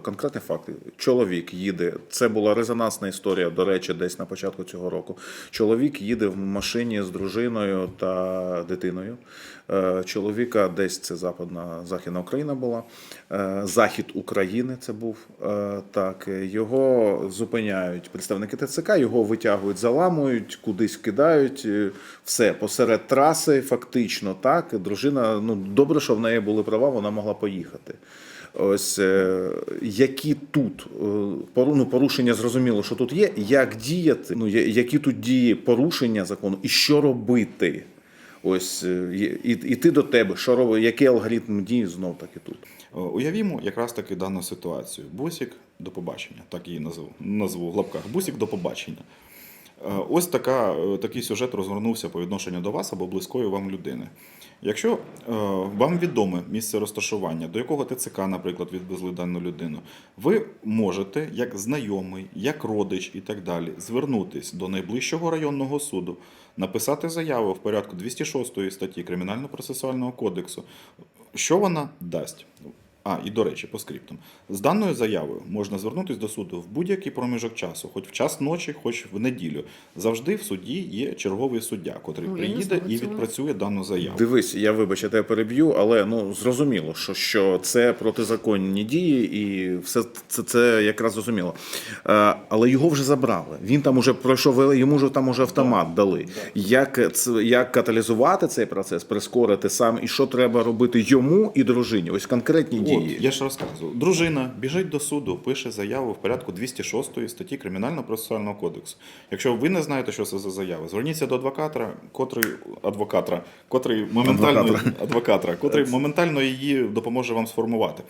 Конкретний факт. Чоловік їде. Це була резонансна історія, до речі, десь на початку цього року. Чоловік їде в машині з дружиною та дитиною. Е, Чоловіка десь це западна західна Україна була. Е, Захід України це був Е, так. Його зупиняють представники ТЦК, його витягують, заламують, кудись кидають. Е, Все посеред траси, фактично так. Дружина, ну добре, що в неї були права, вона могла поїхати. Ось е, які тут е, ну, порушення зрозуміло, що тут є. Як діяти? Ну які тут дії порушення закону, і що робити? Ось е, і, іти до тебе, що робити, який алгоритм дії знов таки тут. Е, Уявімо якраз таки дану ситуацію. Бусік до побачення, так її назву, назву в лапках. Бусік до побачення. Е, Ось така, е, такий сюжет розгорнувся по відношенню до вас або близької вам людини. Якщо е, вам відоме місце розташування, до якого ТЦК, наприклад, відвезли дану людину, ви можете, як знайомий, як родич і так далі, звернутись до найближчого районного суду, написати заяву в порядку 206 статті Кримінально-процесуального кодексу. Що вона дасть? А, і до речі, по скриптам. З даною заявою можна звернутися до суду в будь-який проміжок часу, хоч в час ночі, хоч в неділю. Завжди в суді є черговий суддя, котрий Ну, приїде і відпрацює дану заяву. Дивись, я вибач, я тебе переб'ю, але ну зрозуміло, що, що це протизаконні дії, і все це, це якраз зрозуміло. Е, але його вже забрали. Він там уже пройшов, йому вже там уже автомат дали. Як це як каталізувати цей процес, прискорити сам, і що треба робити йому і дружині? Ось конкретні От, дії. я ж розказую. Дружина біжить до суду, пише заяву в порядку 206 статті Кримінально-процесуального кодексу. Якщо ви не знаєте, що це за заява, зверніться до адвоката, котрий адвокатра, котрий моментально Адвокатра. адвокатра, котрий моментально її допоможе вам сформувати.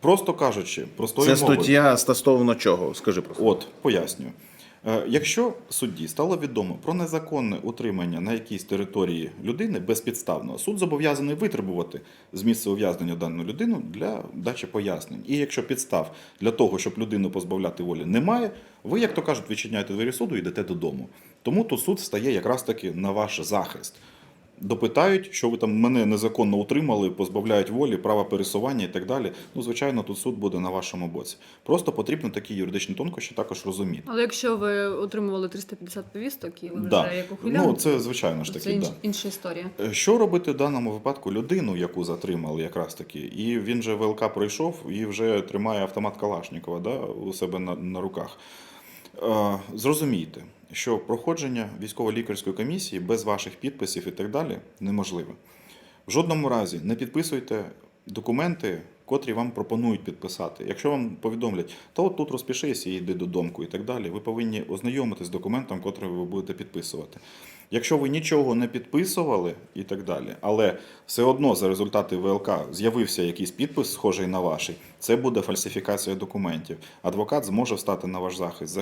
Просто кажучи, простою Це мовою. стаття стосовно чого? Скажи просто. От, пояснюю. Е, Якщо судді стало відомо про незаконне утримання на якійсь території людини безпідставно, суд зобов'язаний витребувати з місця ув'язнення дану людину для дачі пояснень. І якщо підстав для того, щоб людину позбавляти волі, немає, ви, як то кажуть, відчиняєте двері суду і йдете додому. Тому то суд стає якраз таки на ваш захист. Допитають, що ви там мене незаконно утримали, позбавляють волі, права пересування і так далі. Ну, звичайно, тут суд буде на вашому боці. Просто потрібно такі юридичні тонкощі також розуміти. Але якщо ви отримували 350 повісток і ви Да. як ухилян, Ну, це звичайно ж це таки. інш, Да. інша історія. Е, Що робити в даному випадку людину, яку затримали якраз таки, і він же ВЛК пройшов і вже тримає автомат Калашникова да, у себе на, на руках. Е, Зрозумійте, що проходження військово-лікарської комісії без ваших підписів і так далі неможливе. В жодному разі не підписуйте документи, котрі вам пропонують підписати. Якщо вам повідомлять, то от тут розпишись і йди додому і так далі, ви повинні ознайомитись з документом, котрий ви будете підписувати. Якщо ви нічого не підписували і так далі, але все одно за результати ВЛК з'явився якийсь підпис, схожий на ваш, це буде фальсифікація документів. Адвокат зможе встати на ваш захист,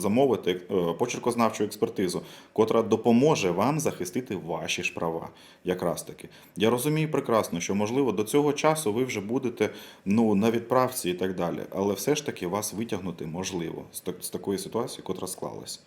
замовити е, почеркознавчу експертизу, котра допоможе вам захистити ваші ж права. Якраз таки. Я розумію прекрасно, що можливо до цього часу ви вже будете ну, на відправці і так далі, але все ж таки вас витягнути можливо з так- з такої ситуації, котра склалась.